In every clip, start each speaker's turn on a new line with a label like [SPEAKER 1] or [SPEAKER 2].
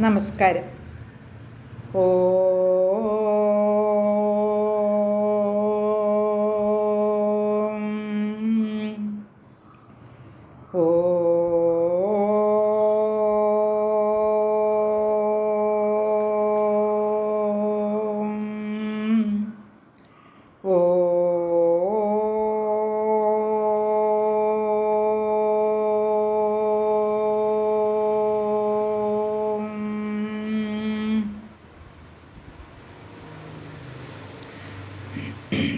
[SPEAKER 1] നമസ്കാരം. ഓ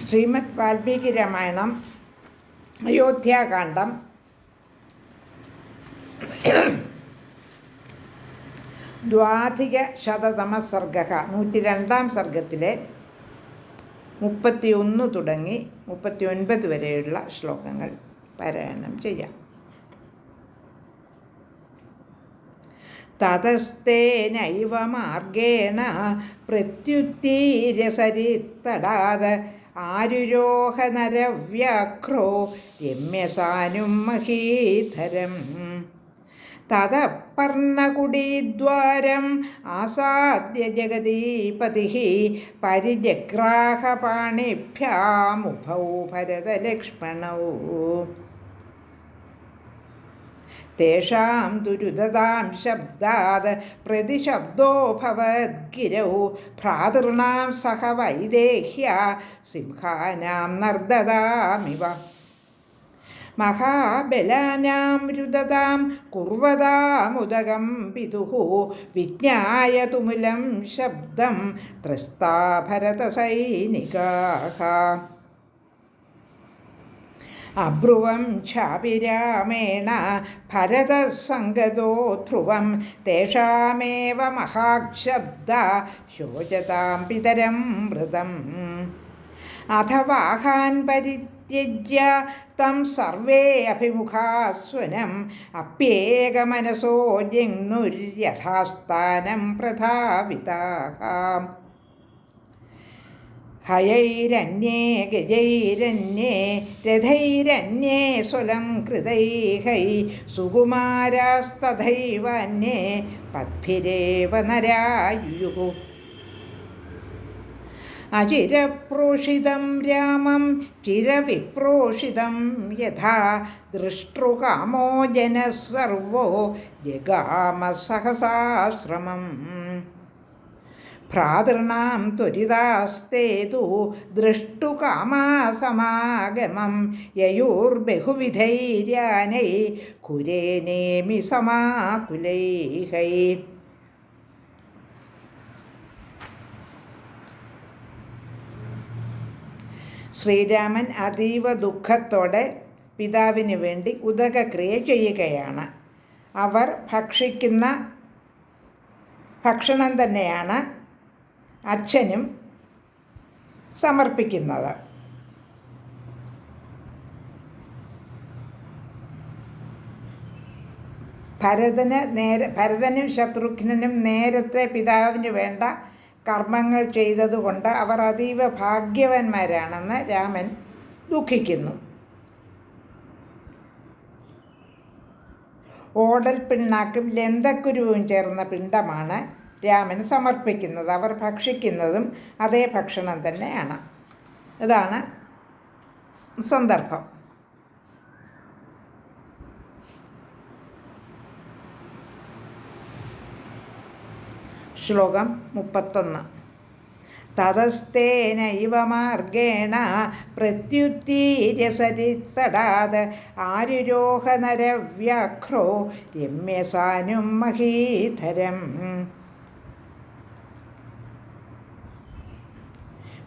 [SPEAKER 1] ശ്രീമദ് വാൽമീകി രാമായണം അയോധ്യാകാന്ഡം ദ്വാധിക ശതതമ സർഗ നൂറ്റി രണ്ടാം സർഗത്തിലെ മുപ്പത്തിയൊന്ന് തുടങ്ങി മുപ്പത്തി ഒൻപത് വരെയുള്ള ശ്ലോകങ്ങൾ പാരായണം ചെയ്യാം. തതസ്തേനൈവ മാർഗേണ പ്രത്യുത്തീര്യസരിത്തടാത് ആരുരോഹനരവ്യാഘ്രോ രമ്യസാനും മഹീധരം. തതപ്പർണകുടീദ്വാരം ആസാദ്യ ജഗദീപതി പരിജഗ്രാഹപാണിഭ്യാമുഭൗ ഭരതലക്ഷ്മണൗ. തേഷാം ദുരിതതാം ശബ്ദാത് പ്രതിശബ്ദോ ഭവദ്ഗിരൗ ഭ്രാതൃണാം സഹ വൈദേഹ്യ സിംഹാനാം നർദ്ദതാമിവ മഹാബലാനാം രുദതാം കുർവതാമുദകം പിതുः വിജ്ഞായ തുമുലം ശബ്ദം ത്രസ്താ ഭരതസൈനികാः അബ്രുവം ചാപിരാമേണ ഭരതസംഗതോ ധ്രുവം തേഷാമേവ മഹാശബ്ദ ശോചതാം പിതരം മൃതം. അഥവാഹാൻ പരിത്യജ്യ തം സർവേ അഭിമുഖാസ്വനം അപ്യേകമനസോ ജിങ്ങുര്യഥാസ്ഥാനം പ്രധാവിതാः ഹയൈരന്യേ ഗജൈരന്യേ രഥൈരന്യേ സ്വലം കൃതൈഹൈ സുകുമാരാസ്തഥൈവന്യേ പദ്ഭിരേവ നരായുः അചിരപ്രോഷിതം രാമം ചിരവിപ്രോഷിതം യഥാ ദൃഷ്ടൃകാമോ ജനഃ ജഗാമ സഹസാശ്രമം ഭ്രാതॄണാം ത്വരിതാസ്തേതു ദൃഷ്ടുകാമാസമാഗമം യയൂർബഹുവിധൈര്യാനൈ കുരേനേമി സമാകുലൈഹൈ. ശ്രീരാമൻ അതീവ ദുഃഖത്തോടെ പിതാവിന് വേണ്ടി ഉദകക്രിയ ചെയ്യുകയാണ്. അവർ ഭക്ഷിക്കുന്ന ഭക്ഷണം തന്നെയാണ് അച്ഛനും സമർപ്പിക്കുന്നത്. ഭരതന് നേരെ ഭരതനും ശത്രുഘ്നും നേരത്തെ പിതാവിന് വേണ്ട കർമ്മങ്ങൾ ചെയ്തതുകൊണ്ട് അവർ അതീവ ഭാഗ്യവാന്മാരാണെന്ന് രാമൻ ദുഃഖിക്കുന്നു. ഓടൽ പിണ്ണാക്കും ലന്തക്കുരുവും ചേർന്ന പിണ്ടമാണ് രാമൻ സമർപ്പിക്കുന്നത് അവർ ഭക്ഷിക്കുന്നതും അതേ ഭക്ഷണം തന്നെയാണ്. ഇതാണ് സന്ദർഭം. ശ്ലോകം മുപ്പത്തൊന്ന്. തതസ്തേനൈവ മാർഗേണ പ്രത്യുത്തീര്യസരിത്തടാത് ആരുരോഹനരവ്യാഘ്രോ രമ്യസാനും മഹീധരം.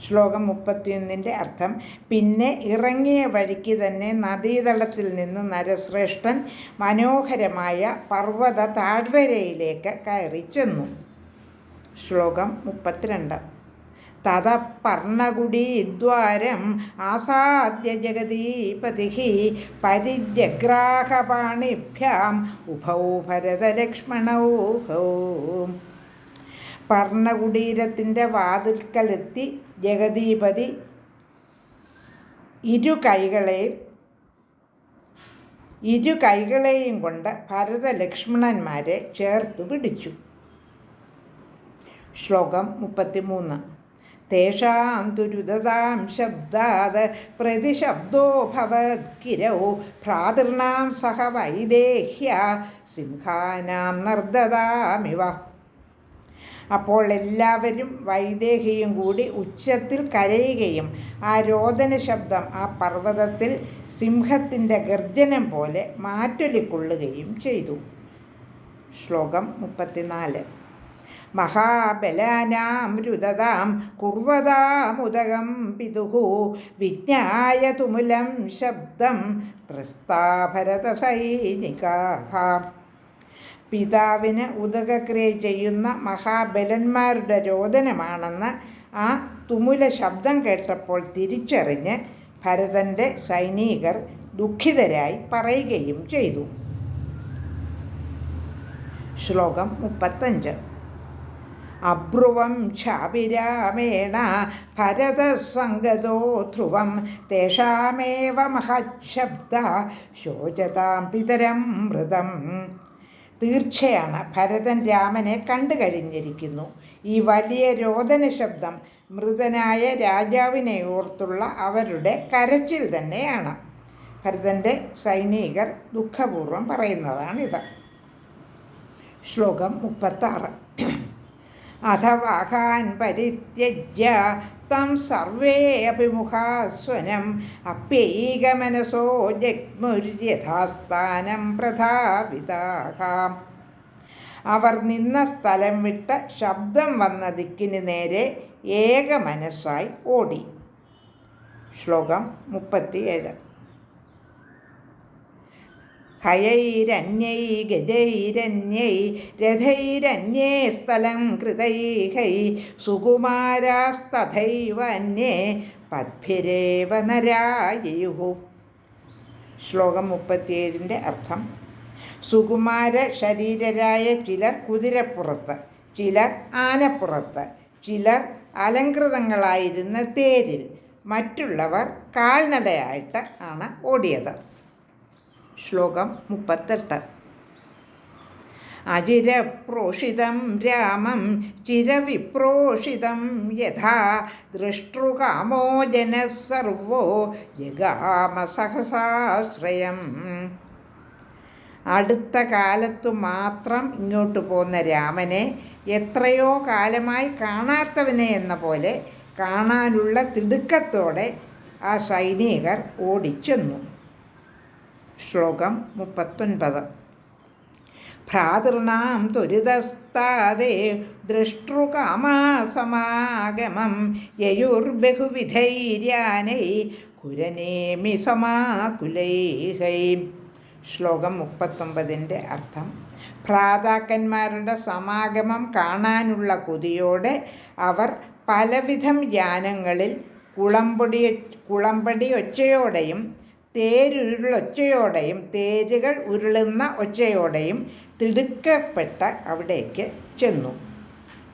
[SPEAKER 1] ശ്ലോകം മുപ്പത്തിയൊന്നിന്റെ അർത്ഥം പിന്നെ ഇറങ്ങിയ വഴിക്ക് തന്നെ നദീതളത്തിൽ നിന്ന് നരശ്രേഷ്ഠൻ മനോഹരമായ പർവത താഴ്വരയിലേക്ക് കയറി ചെന്നു. ശ്ലോകം മുപ്പത്തിരണ്ട് തത പർണകുടീദ്വാരം ആസാദ്യ ജഗദീപതി പരിജഗ്രാഹപാണിഭ്യാം ഉഭൗ ഭരതലക്ഷ്മണൗ പർണകുടീരത്തിന്റെ വാതിൽക്കലെത്തി ജഗദീപതി ഇരു കൈകളെയും ഇരു കൈകളെയും കൊണ്ട് ഭരതലക്ഷ്മണന്മാരെ ചേർത്തു പിടിച്ചു. ശ്ലോകം മുപ്പത്തിമൂന്ന്. തേഷാം ദുരിതതാം ശബ്ദാത് പ്രതിശബ്ദോ ഭവത്കിരോ ഭ്രാതൃണാം സഹ വൈദേഹ്യ സിംഹാനാം നർദ്ദതാമിവ അപ്പോൾ എല്ലാവരും വൈദേഹിയും കൂടി ഉച്ചത്തിൽ കരയുകയും ആ രോദന ശബ്ദം ആ പർവതത്തിൽ സിംഹത്തിന്റെ ഗർജനം പോലെ മാറ്റൊലിക്കൊള്ളുകയും ചെയ്തു. ശ്ലോകം മുപ്പത്തിനാല്. മഹാബലാനാം രുദതാം കുർവതാമുദകം പിതുഹു വിജ്ഞായ തുമുലം ശബ്ദം പ്രസ്താഭരത സൈനികാഹ. പിതാവിന് ഉദകക്രിയ ചെയ്യുന്ന മഹാബലന്മാരുടെ രോദനമാണെന്ന് ആ തുമുല ശബ്ദം കേട്ടപ്പോൾ തിരിച്ചറിഞ്ഞ് ഭരതന്റെ സൈനികർ ദുഃഖിതരായി പറയുകയും ചെയ്തു. ശ്ലോകം മുപ്പത്തഞ്ച്. അബ്രുവം ഛാപിരാമേണ ഭരതസംഗതോ ധ്രുവം തേഷാമേവ മഹശബ്ദ ശോചതാം പിതരം മൃതം. തീർച്ചയാണ്. ഭരതൻ രാമനെ കണ്ടു കഴിഞ്ഞിരിക്കുന്നു. ഈ വലിയ രോദന ശബ്ദം മൃതനായ രാജാവിനെ ഓർത്തുള്ള അവരുടെ കരച്ചിൽ തന്നെയാണ്. ഭരതന്റെ സൈനികർ ദുഃഖപൂർവം പറയുന്നതാണിത്. ശ്ലോകം മുപ്പത്താറ്. അഥവാഹാൻ പരിത്യജ്യ. തം സർവേ അഭിമുഖാസ്വനം. അപ്യൈകമനസോ ജഗ്മുര്യഥാസ്ഥാനം പ്രധാപിതാഹ അവർ നിന്ന സ്ഥലം വിട്ട ശബ്ദം വന്ന ദിക്കിന് നേരെ ഏക മനസ്സായി ഓടി. ശ്ലോകം മുപ്പത്തിയേഴ്. ഹയൈരന്യൈ ഗജൈരന്യൈ രഥൈരന്യേ സ്ഥലം കൃതൈഹൈ സുകുമാരാസ്തഥൈവന്യേ പദ്ഭിരേവ നരായുഹു ശ്ലോകം മുപ്പത്തിയേഴിന്റെ അർത്ഥം സുകുമാര ശരീരരായ ചിലർ കുതിരപ്പുറത്ത് ചിലർ ആനപ്പുറത്ത് ചിലർ അലങ്കൃതങ്ങളായിരുന്ന തേരിൽ. മറ്റുള്ളവർ കാൽനടയായിട്ട് ആണ് ഓടിയത്. ശ്ലോകം മുപ്പത്തെട്ട്. അചിരപ്രോഷിതം രാമം ചിരവിപ്രോഷിതം യഥാ ദൃഷ്ടൃകാമോ ജനസർവോ സർവോ ജഗാമ സഹസാശ്രയം അടുത്ത കാലത്തു മാത്രം ഇങ്ങോട്ട് പോകുന്ന രാമനെ എത്രയോ കാലമായി കാണാത്തവനെ എന്ന പോലെ കാണാനുള്ള തിടുക്കത്തോടെ ആ സൈനികർ ഓടിച്ചെന്നു. ശ്ലോകം മുപ്പത്തൊൻപത്. ഭ്രാതൃണാം ത്വരിതസ്താദേ ദൃഷ്ടൃകാമാസമാഗമം യയുർബഹുവിധൈര്യാനൈ കുരനേമി സമാകുലൈഹൈ. ശ്ലോകം മുപ്പത്തൊമ്പതിന്റെ അർത്ഥം ഭ്രാതാക്കന്മാരുടെ സമാഗമം കാണാനുള്ള കൊതിയോടെ അവർ പലവിധം യാനങ്ങളിൽ കുളമ്പൊടി കുളമ്പടി ഒച്ചയോടെയും തേരുരുളൊച്ചയോടെയും തേരുകൾ ഉരുളുന്ന ഒച്ചയോടെയും തിടുക്കപ്പെട്ട അവിടേക്ക് ചെന്നു.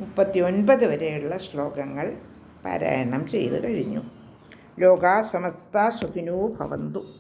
[SPEAKER 1] മുപ്പത്തി ഒൻപത് വരെയുള്ള ശ്ലോകങ്ങൾ പാരായണം ചെയ്തു കഴിഞ്ഞു. ലോകാ സമസ്ത സുഖിനോ ഭവന്തു.